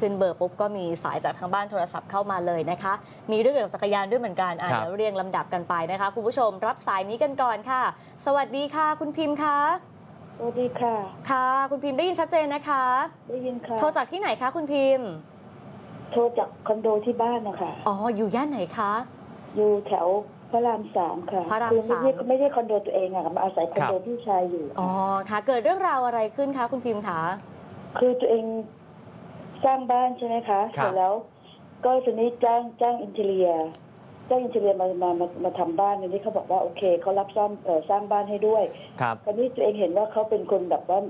ขึ้นเบอร์ปุ๊บก็มีสายจากทางบ้านโทรศัพท์เข้ามาเลยนะคะ มีเรื่องเกี่ยวกับจักรยานด้วยเหมือนกันอะครับเดี๋ยวเรียงลำดับกันไปนะคะคุณผู้ชมรับสายนี้กันก่อนค่ะ สวัสดีค่ะ คุณพิมพ์คะสวัสดีค่ะ ค่ะ คุณพิมพ์ได้ยินชัดเจนนะคะ ได้ยินค่ะโทรจากที่ไหนคะคุณพิมพ์ โทรจากคอนโดที่บ้านนะคะอ๋ออยู่ย่านไหนคะอยู่แถวพระรามสามค่ะพระรามคือสามไม่ใช่ไม่ใช่คอนโดตัวเองอะค่ะมาอาศัยคอนโดครับพี่ชายอยู่ อ๋อ ค่ะ เกิดเรื่องราวอะไรขึ้นคะคุณพิมพ์คะ คือตัวเอง สร้างบ้านใช่ไหมคะครับเสร็จแล้ว ก็ทีนี้จ้างจ้างอินเทเลียจ้างอินเทเลียมามามามาทำบ้านอันนี้เขาบอกว่าโอเคเขารับซ่อมเออสร้างบ้านให้ด้วยครับ คราวนี้ตัวเองเห็นว่าเขาเป็นคนแบบว่า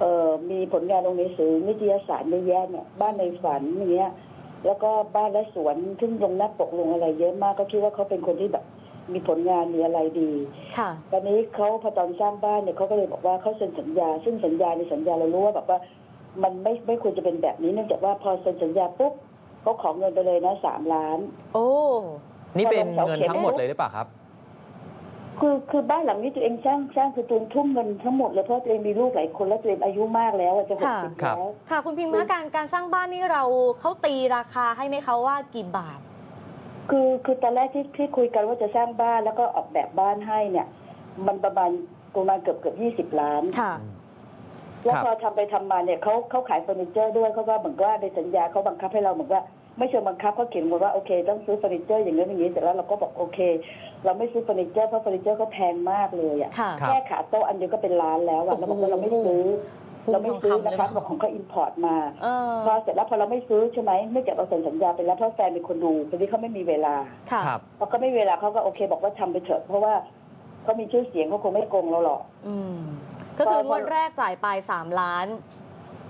เออมีผลงานลงในสื่อนิตยสารเยอะแยะเนี่ยบ้านในฝันอย่างเงี้ย แล้วก็บ้านและสวนซึ่งลงหน้าปกลงอะไรเยอะมากก็คิดว่าเขาเป็นคนที่แบบมีผลงานมีอะไรดี ค่ะ ตอนนี้เขาพอตอนสร้างบ้านเนี่ยเขาก็เลยบอกว่าเขาเซ็นสัญญา ซึ่งสัญญาในสัญญาเรารู้ว่าแบบว่า มันไม่ไม่ควรจะเป็นแบบนี้เนื่องจากว่าพอเซ็นสัญญาปุ๊บเขาขอเงินไปเลยนะสามล้าน โอ้ นี่เป็นพอลงเสาเงินเข็มทั้งหมดเลยหรือเปล่าครับ คือคือบ้านหลังนี้ตัวเองสร้างสร้างคือตัวเองทุ่มเงินทั้งหมดเลยเพราะตัวเองมีลูกหลายคนแล้วตัวเองอายุมากแล้วอะจะหกค่ะสิบครับแล้วค่ะ คุณพิมพ์คะการการสร้างบ้านนี่เราเขาตีราคาให้ไหมคะว่ากี่บาท คือคือตอนแรกที่ที่คุยกันว่าจะสร้างบ้านแล้วก็ออกแบบบ้านให้เนี่ย มันประมาณประมาณเกือบเกือบยี่สิบล้านค่ะ แล้วครับพอทำไปทำมาเนี่ยเขาเขาขายเฟอร์นิเจอร์ด้วยเขาว่าเหมือนว่าในสัญญาเขาบังคับให้เราเหมือนว่าไม่เชิงบังคับเขาเขียนมาว่าโอเคต้องซื้อเฟอร์นิเจอร์อย่างนี้นอย่างนี้แต่แล้วเราก็บอกโอเค เราไม่ซื้อเฟอร์นิเจอร์เพราะเฟอร์นิเจอร์เขาแพงมากเลยอะค่ะครับแค่ขาโต๊ะอันเดียวก็เป็นล้านแล้วอะแล้วบอกว่าเราไม่ซื้อโอ้โหเราไม่ซื้อทองคำเลยนะคะนะบอกของเขาอินพอร์ตมาเออพอเสร็จแล้วพอเราไม่ซื้อใช่ไหมเนื่องจากเราเซ็นสัญญาไปแล้วเพราะแฟนเป็นคนดูทีนี้เขาไม่มีเวลาค่ะครับพอเขาไม่มีเวลาเขาก็โอเค บอกว่าทำไปเถอะเพราะว่าเขามีชื่อเสียงเขาคงไม่โกงเราหรอกอืม ก็คืองวดแรกจ่ายไปสามล้าน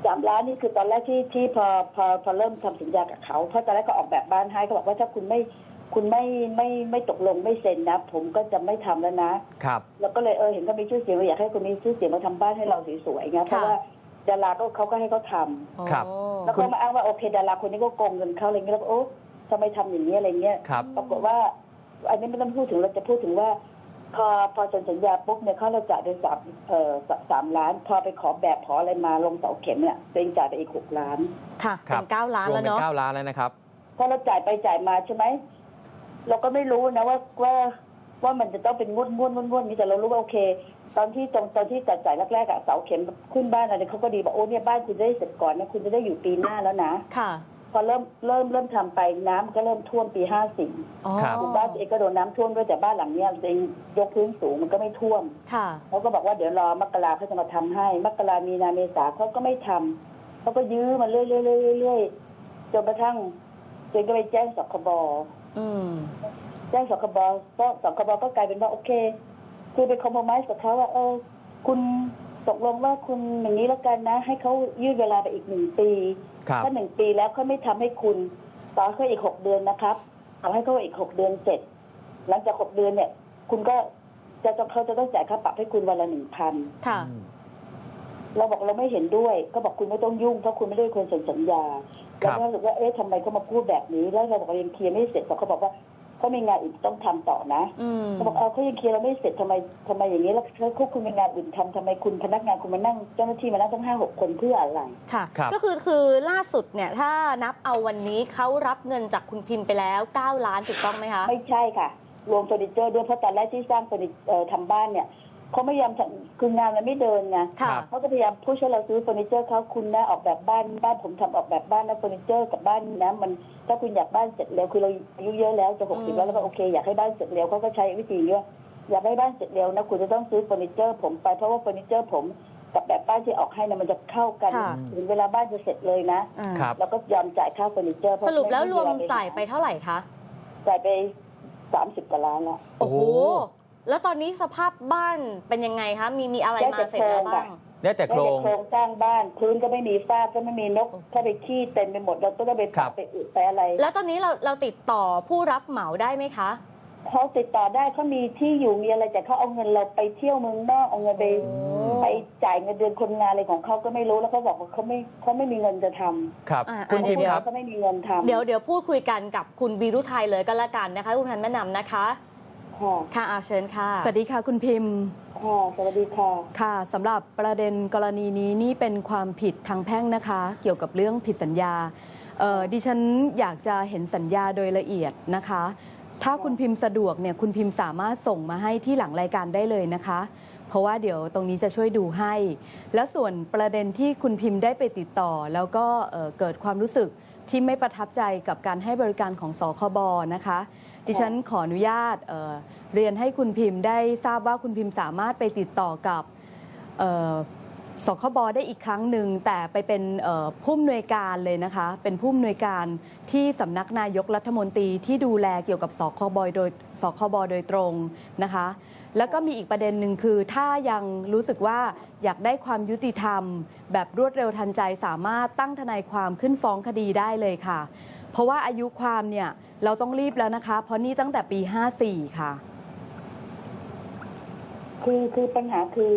สามล้านนี่คือตอนแรกที่ที่พอพอพอเริ่มทำสัญญากับเขาเพราะตอนแรกก็ออกแบบบ้านให้เขาบอกว่าถ้าคุณไม่คุณไม่ไม่ไม่ตกลงไม่เซ็นนะ ผมก็จะไม่ทำแล้วนะครับแล้วก็เลยเออเห็นเขามีชื่อเสียงเราอยากให้คนมีชื่อเสียงมาทำบ้านให้เราสวยๆไงเพราะว่าดาราก็เขาก็ให้เขาทำครับโอ้แล้วก็มาอ้างว่าโอเคดาราคนนี้ก็โกงเงินเขาอะไรเงี้ยแล้วก็โอ๊ะทำไมทำอย่างนี้อะไรเงี้ยครับปรากฏว่าอันนี้ไม่ต้องพูดถึงเราจะพูดถึงว่า พอพอเซ็นสัญญาปุ๊บเนี่ยเขาเราจ่ายไปสามเอ่อสสามล้าน พอไปขอแบบขออะไรมาลงเสาเข็มเนี่ยตัวเองจ่ายไปอีกหกล้าน ค่ะครัเป็บนเก้าล้านรวแล้มวเป็นเนาะ เก้าล้านแล้วนะครับ พอเราจ่ายไปจ่ายมาใช่ไหมเราก็ไม่รู้นะว่าว่าว่ามันจะต้องเป็นงวดงวดงวดงวดนี้แต่เรารู้ว่าโอเค ตอนที่ตรงตอนที่จ่ายจ่ายแรกๆอะเสาเข็มขึ้นบ้านอะไรเขาก็ดีบอกโอ้เนี่ยบ้านคุณจะได้เสร็จก่อนนะคุณจะได้อยู่ปีหน้าแล้วนะ ค่ะพ อเริ่มเริ่มเริ่มทำไปน้ำก็เริ่มท่วมปีห้าสี่อ๋อครับบ้านตัวเองก็โดนน้ำท่วมด้วยแต่บ้านหลังเนี้ยตัวเองยกพื้นสูงมันก็ไม่ท่วมค่ะเขาก็บอกว่าเดี๋ยวรอมกราเขาจะมาทำให้มกรามีนาเมษาเขาก็ไม่ทำเขาก็ยื้อมาเรื่อยๆเรื่อยๆเรื่อยๆจนกระทั่งตัวเองก็ไปแจ้งสคบอืมแจ้งสคบก็สคบก็กลายเป็นว่าโอเค คือไปคอมโพมายกับเขาว่าเออคุณ ตกลงว่าคุณอย่างนี้แล้วกันนะ ให้เขายืดเวลาไปอีกหนึ่งปีครับ ถ้าหนึ่งปีแล้วเขาไม่ทำให้คุณ ต่อให้เขาอีกหกเดือนนะครับทำให้เขาอีกหกเดือนเสร็จหลังจากหกเดือนเนี่ย คุณก็จะต้องเขาจะต้องจ่ายค่าปรับให้คุณวันละหนึ่งพันค่ะเราบอกเราไม่เห็นด้วยก็บอกคุณไม่ต้องยุ่งเพราะคุณไม่ได้เป็นคนเซ็นสัญญาครัเราบก็รู้สึกว่าเอ๊ะทำไมเขามาพูดแบบนี้ แล้วเราบอกเรายังเคลียร์ไม่เสร็จเพราะเขาบอกว่า เขามีงานอื่นต้องทำต่อนะอืมเขาบอกเอาเขายังเคลียร์เราไม่เสร็จทำไมทำไมอย่างนี้แล้วแล้วควบคุมงานอื่นทำทำไมคุณพนักงานคุณมานั่งเจ้าหน้าที่มานั่งตั้งห้าหกคนเพื่ออะไรค่ะครับก็คือคือล่าสุดเนี่ยถ้านับเอาวันนี้เขารับเงินจากคุณพิมพ์ไปแล้ว9ล้านถูกต้องไหมคะ ไม่ใช่ค่ะ รวมเฟอร์นิเจอร์ด้วยเพราะตอนแรกที่สร้างเฟอร์นิเอ่อทำบ้านเนี่ย เขาไม่ยอมทำคืองานมันไม่เดินไงค่ะ เขาก็พยายามพูดให้เราซื้อเฟอร์นิเจอร์เขาคุณนะออกแบบบ้านบ้านผมทำออกแบบบ้านนะเฟอร์นิเจอร์กับบ้านนะมันถ้าคุณอยากบ้านเสร็จเร็วคือเราอายุเยอะแล้วจะหกสิบแล้วแล้วก็โอเคอยากให้บ้านเสร็จเร็วเขาก็ใช้วิธีนี้ว่าอยากให้บ้านเสร็จเร็วนะคุณจะต้องซื้อเฟอร์นิเจอร์ผมไปเพราะว่าเฟอร์นิเจอร์ผมกับแบบบ้านที่ออกให้นะมันจะเข้ากันค่ะถึงเวลาบ้านจะเสร็จเลยนะอ่าครับแล้วก็ยอมจ่ายค่าเฟอร์นิเจอร์เพาะสรุปแล้วไม่รมีวมเวลจ่ายไปเท่าไหร่คะจ่ายไปสามสิบกว่าล้านละโอ้โหโอ้โห แล้วตอนนี้สภาพบ้านเป็นยังไงคะมีมีอะไรได้มาแต่เสร็จแล้วโครงบ้างอะได้แต่ได้โครแต่งโครงสร้างบ้าน พื้นก็ไม่มีฝ้าก็ไม่มีนกเข้าไปขี้เต็มไปหมดเราก็ต้องไปครัปับกไปอุดไปอะไรแล้วตอนนี้เราเราติดต่อผู้รับเหมาได้ไหมคะ เขาติดต่อได้เขามีที่อยู่มีอะไรแต่เขาเอาเงินเราไปเที่ยวเมืองนอกเอาเงินไปโอ้ไปจ่ายเงินเดือนคนงานอะไรของเขาก็ไม่รู้แล้วเขาบอกว่าเขาไม่เขาไม่มีเงินจะทำครับ อ่าคุณอ่าพิมพ์เดี๋ยวครับ เขาไม่มีเงินทำ เดี๋ยวเดี๋ยวพูดคุยกันกับคุณวีรุไทยเลยก็แล้วกันนะคะคุณพันแม่นำนะคะ ค่ะค่ะอาเชิญค่ะสวัสดีค่ะคุณพิมพ์ ค่ะสวัสดีค่ะค่ะสำหรับประเด็นกรณีนี้นี่เป็นความผิดทางแพ่งนะคะ เกี่ยวกับเรื่องผิดสัญญาเอ่อดิฉันอยากจะเห็นสัญญาโดยละเอียดนะคะ ถ้าคุณพิมพ์สะดวกเนี่ยคุณพิมพ์สามารถส่งมาให้ที่หลังรายการได้เลยนะคะ เพราะว่าเดี๋ยวตรงนี้จะช่วยดูให้ และส่วนประเด็นที่คุณพิมพ์ได้ไปติดต่อ แล้วก็เอ่อเกิดความรู้สึก ที่ไม่ประทับใจกับการให้บริการของสคบนะคะ ดิฉันขออนุญาตเเรียนให้คุณพิมพ์ได้ทราบว่าคุณพิมพ์สามารถไปติดต่อกับ สคบได้อีกครั้งหนึ่งแต่ไปเป็นผู้อำนวยการเลยนะคะ เป็นผู้อำนวยการที่สำนักนายกรัฐมนตรีที่ดูแลเกี่ยวกับสคบโดยสคบโดยตรงนะคะ แล้วก็มีอีกประเด็นหนึ่งคือถ้ายังรู้สึกว่าอยากได้ความยุติธรรม แบบรวดเร็วทันใจสามารถตั้งทนายความขึ้นฟ้องคดีได้เลยค่ะ เพราะว่าอายุความเนี่ยเราต้องรีบแล้วนะคะ เพราะนี่ตั้งแต่ปี 54 ค่ะ คือคือปัญหาคือ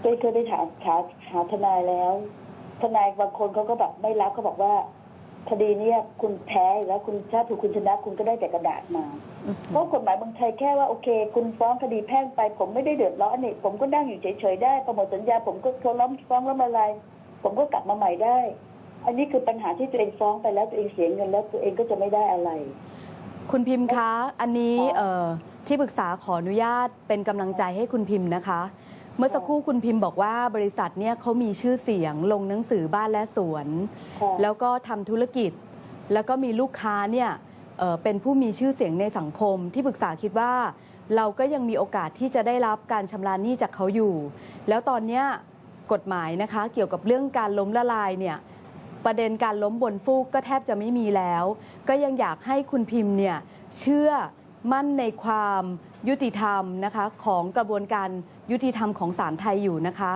เคยเคยไปถามหาหาทนายแล้ว ทนายบางคนเขาก็แบบไม่รับเขาบอกว่าคดีเนี้ยคุณแพ้อยู่แล้วคุณถ้าถูกคุณชนะคุณก็ได้แต่กระดาษมา เพราะกฎหมายเมืองไทยแค่ว่าโอเค คุณฟ้องคดีแพ่งไป ผมไม่ได้เดือดร้อนนี่ผมก็นั่งอยู่เฉยๆได้ประหมดสัญญาผมก็โทรล้อมฟ้องล้มละลายผมก็กลับมาใหม่ได้ อันนี้คือปัญหาที่ตัวเองฟ้องไปแล้วตัวเองเสียเงินแล้วตัวเองก็จะไม่ได้อะไร คุณพิมพ์คะ อันนี้ค่ะเอ่อที่ปรึกษาขออนุญาตเป็นกำลังใจให้คุณพิมพ์นะคะ เมื่อสักครู่คุณพิมพ์บอกว่าบริษัทเนี่ยเขามีชื่อเสียงลงหนังสือบ้านและสวนค่ะแล้วก็ทำธุรกิจ แล้วก็มีลูกค้าเนี่ยเอ่อเป็นผู้มีชื่อเสียงในสังคม ที่ปรึกษาคิดว่า เราก็ยังมีโอกาสที่จะได้รับการชำระหนี้จากเขาอยู่ แล้วตอนเนี้ยกฎหมายนะคะเกี่ยวกับเรื่องการล้มละลายเนี่ย ประเด็นการล้มบนฟูกก็แทบจะไม่มีแล้ว ก็ยังอยากให้คุณพิมพ์เนี่ยเชื่อ มั่นในความยุติธรรมนะคะของกระบวนการยุติธรรมของศาลไทยอยู่นะคะ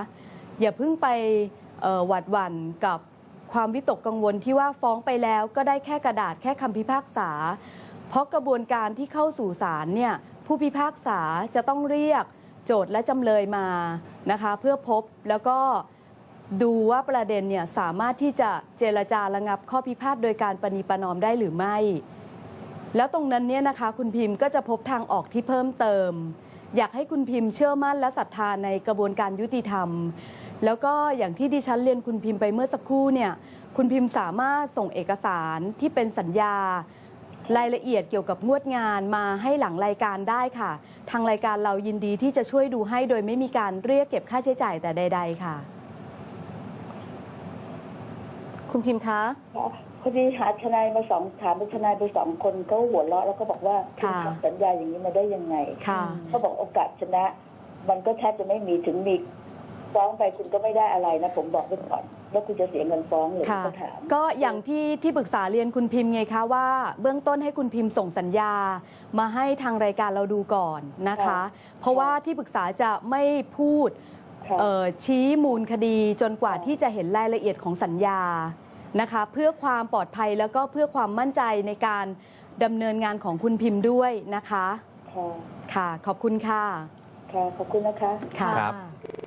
อย่าเพิ่งไปหวาดหวั่นกับความวิตกกังวลที่ว่าฟ้องไปแล้วก็ได้แค่กระดาษแค่คำพิพากษา เพราะกระบวนการที่เข้าสู่ศาลเนี่ยผู้พิพากษาจะต้องเรียกโจทย์และจำเลยมานะคะเพื่อพบแล้วก็ดูว่าประเด็นเนี่ยสามารถที่จะเจรจาระงับข้อพิพาทโดยการประนีประนอมได้หรือไม่ แล้วตรงนั้นเนี่ยนะคะคุณพิมพ์ก็จะพบทางออกที่เพิ่มเติม อยากให้คุณพิมพ์เชื่อมั่นและศรัทธาในกระบวนการยุติธรรม แล้วก็อย่างที่ดิฉันเรียนคุณพิมพ์ไปเมื่อสักครู่เนี่ยคุณพิมพ์สามารถส่งเอกสารที่เป็นสัญญา รายละเอียดเกี่ยวกับงวดงานมาให้หลังรายการได้ค่ะ ทางรายการเรายินดีที่จะช่วยดูให้โดยไม่มีการเรียกเก็บค่าใช้จ่ายแต่ใด ๆ ค่ะ คุณพิมพ์คะ พอดีหาทนายมาสองถามเป็นทนายไปสองคนเขาหัวเราะแล้วก็บอกว่าคุณค่ะทำสัญญาอย่างนี้มาได้ยังไงค่ะเขาบอกโอกาสชนะ มันก็แทบจะไม่มีถึงมีฟ้องไปคุณก็ไม่ได้อะไรนะ ผมบอกไว้ก่อนแล้วคุณจะเสียเงินฟ้องหรือค่ะก็ถามก็อย่างที่ที่ปรึกษาเรียนคุณพิมพ์ไงคะว่า เบื้องต้นให้คุณพิมพ์ส่งสัญญา มาให้ทางรายการเราดูก่อนนะคะค่ะเพราะว่าที่ปรึกษาจะไม่พูดค่ะเอ่อชี้มูลคดีจนกว่าค่ะที่จะเห็นรายละเอียดของสัญญา นะคะ เพื่อความปลอดภัยแล้วก็เพื่อความมั่นใจในการดำเนินงานของคุณพิมพ์ด้วยนะคะ ค่ะ ค่ะ ขอบคุณค่ะ ค่ะ ขอบคุณนะคะ ค่ะ ครับค่ะ